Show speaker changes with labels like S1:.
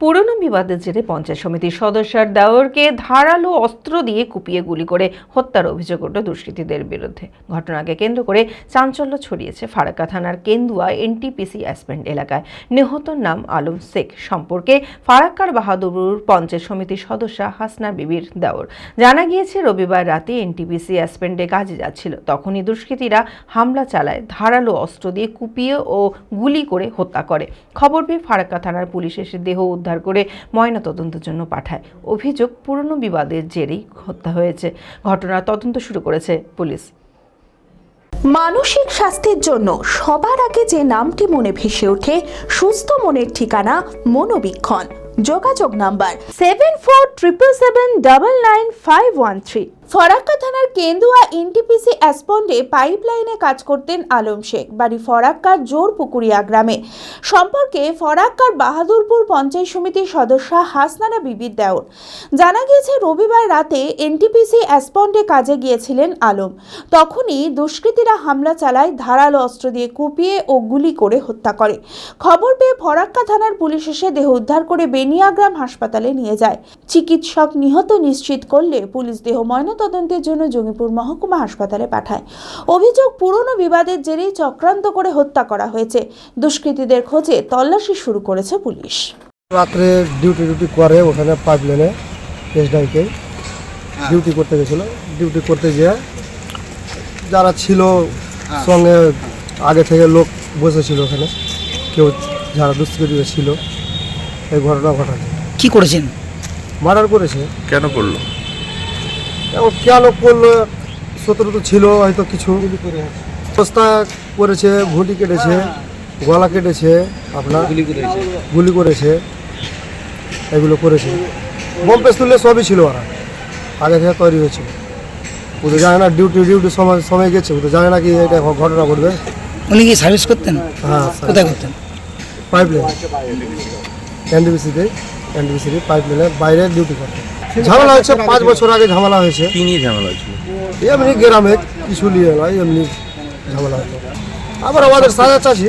S1: পুরনো বিবাদের জেরে পঞ্চায়েত সমিতির সদস্যর দেওরকে ধারালো অস্ত্র দিয়ে কুপিয়ে গুলি করে হত্যার অভিযোগ উঠল দুষ্কৃতীদের বিরুদ্ধে। ঘটনাকে কেন্দ্র করে চাঞ্চল্য ছড়িয়েছে ফারাক্কা থানার কেন্দুয়া এনটিপিসি অ্যাসপেন্ড এলাকায়। নিহতর নাম আলম শেখ। সম্পর্কে ফারাক্কার বাহাদুরপুর পঞ্চায়েত সমিতির সদস্য হাসনা বিবির দেওর। জানা গিয়েছে, রবিবার রাতে এনটিপিসি অ্যাসপেন্ডে কাজে যাচ্ছিল। তখনই দুষ্কৃতীরা হামলা চালায়, ধারালো অস্ত্র দিয়ে কুপিয়ে ও গুলি করে হত্যা করে। খবর পেয়ে ফারাক্কা থানার পুলিশ এসে দেহ উদ্ধার করে ময়নাতদন্তের জন্য পাঠায়। অভিযোগ, পুরনো বিবাদের জেরেই হত্যা হয়েছে। ঘটনার তদন্ত শুরু করেছে পুলিশ।
S2: মানসিক স্বাস্থ্যের জন্য সবার আগে যে নামটি মনে ভেসে ওঠে, সুস্থ মনের ঠিকানা মনোবীক্ষণ। যোগাযোগ number seven four triple seven double nine five one three Farakka থানার কেন্দুয়া এনটিপিসি অ্যাসপন্ডে পাইপলাইনে কাজ করতেন আলম শেখ। বাড়ি ফরাক্কার জোর পুকুরিয়া গ্রামে। সম্পর্কে ফরাক্কার বাহাদুরপুর পঞ্চায়েত সমিতির সদস্য হাসনানা বিবির দেওর। জানা গিয়েছে, রবিবার রাতে এনটিপিসি অ্যাসপন্ডে কাজে গিয়েছিলেন আলম। তখনই দুষ্কৃতীরা হামলা চালায়, ধারালো অস্ত্র দিয়ে কুপিয়ে ও গুলি করে হত্যা করে। খবর পেয়ে ফরাক্কা থানার পুলিশ এসে দেহ উদ্ধার করে বেনিয়াগ্রাম হাসপাতালে নিয়ে যায়। চিকিৎসক নিহত নিশ্চিত করলে পুলিশ দেহ ময়নাতদন্তের জন্য জঙ্গিপুর মহকুমা হাসপাতালে পাঠায়। অভিযোগ পুরনো বিবাদের জেরেই চক্রান্ত করে হত্যা করা হয়েছে। দুষ্কৃতীদের খোঁজে তল্লাশি শুরু করেছে পুলিশ।
S3: রাত্রে ডিউটি ডিউটি করে ওখানে পাইপ লেনে এসডাইকে ডিউটি করতে গেছিল। ডিউটি করতে গিয়ে যারা ছিল সঙ্গে আগে থেকে লোক বসেছিল ওখানে কেউ যারা দুষ্কৃতী ছিল এই ঘটনা ঘটাচ্ছে
S4: কি করেছেন?
S3: মার্ডার করেছে।
S5: কেন করল?
S3: এখন কেন করল শত্রু তো ছিল হয়তো কিছু। অবস্থা করেছে ভুঁটি কেটেছে গলা কেটেছে আপনার। গুলি করেছে। এগুলো করেছে। বোম পেস্তুলে সবই ছিল ওরা। আগে থেকে তৈরি হয়েছিল। ও তো জানে না ডিউটি ডিউটি সময় সময় গেছে। ও তো জানে না কি এটা ঘটনা ঘটবে।
S4: উনি কি সার্ভিস করতেন?
S3: হ্যাঁ
S4: কোথায় করতেন?
S3: পাইপ লাইন এনডিবিসিতে এনডিবিসিতে পাইপ লাইনের বাইরে ডিউটি করতে ঝামেলা হয়েছে পাঁচ বছর আগে ঝামেলা হয়েছে।
S5: কি নিয়ে ঝামেলা হয়েছিল?
S3: এমনি গ্রামে কিছু নিয়ে নয় এমনি ঝামেলা হতো আবার আমাদের সাজা চাষি।